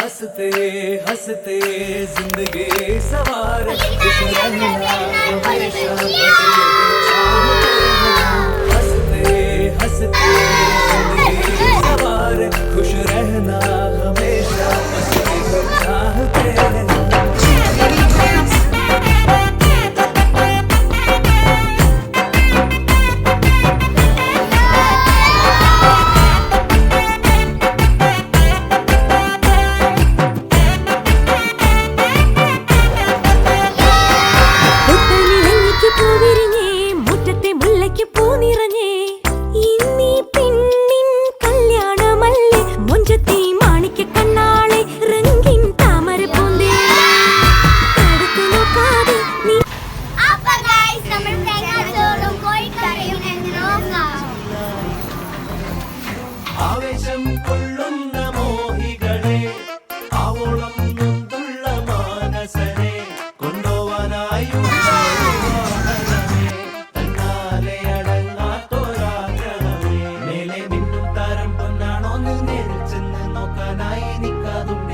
हँसते हँसते ज़िंदगी सवार। ആവേശം കൊള്ളുന്ന മോഹികളെ ആവോളം നൊന്തുള്ള മാനസനെ കൊണ്ടുപോവാനായി തന്നാലെ അടങ്ങാത്തൊരാഗ്രഹമേ മേലെ മിന്നും താരം പൊന്നാണോ നിൽച്ചെന്ന് നോക്കാനായി നിൽക്കാതുണ്ട്